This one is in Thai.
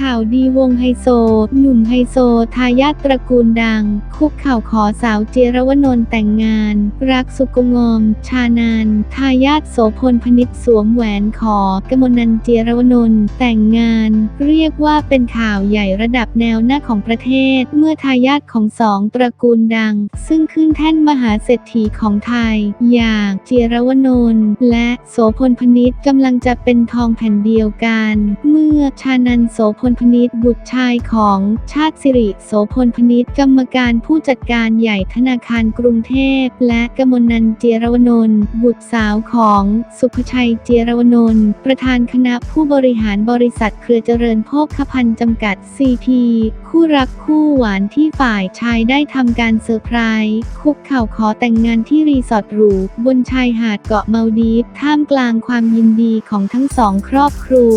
ข่าวดีวงไฮโซ หนุ่มไฮโซ ทายาทตระกูลดัง คุกข่าวขอสาวเจรวนนท์แต่งงาน รักสุกงอม ชานาน ทายาทโสพลพนิษฐ์สวมแหวนขอกมลนันเจรวนนท์แต่งงาน เรียกว่าเป็นข่าวใหญ่ระดับแนวหน้าของประเทศ เมื่อทายาทของสองตระกูลดัง ซึ่งขึ้นแท่นมหาเศรษฐีของไทย อย่างเจรวนนท์และโสพลพนิษฐ์กำลังจะเป็นทองแผ่นเดียวกัน เมื่อชานันโสพลพนิษฐ์บุตรชายของชาติสิริโสพลพนิษฐ์กรรมการผู้จัดการใหญ่ธนาคารกรุงเทพ และกมลนันเจรวนนท์บุตรสาวของสุภชัยเจรวนนท์ประธานคณะผู้บริหารบริษัทเครือเจริญโภคภัณฑ์จำกัด CP คู่รักคู่หวานที่ฝ่ายชายได้ทำการเซอร์ไพรส์คุกเข่าขอแต่งงานที่รีสอร์ทหรูบนชายหาดเกาะเมาดีฟท่ามกลางความยินดีของทั้งสองครอบครัว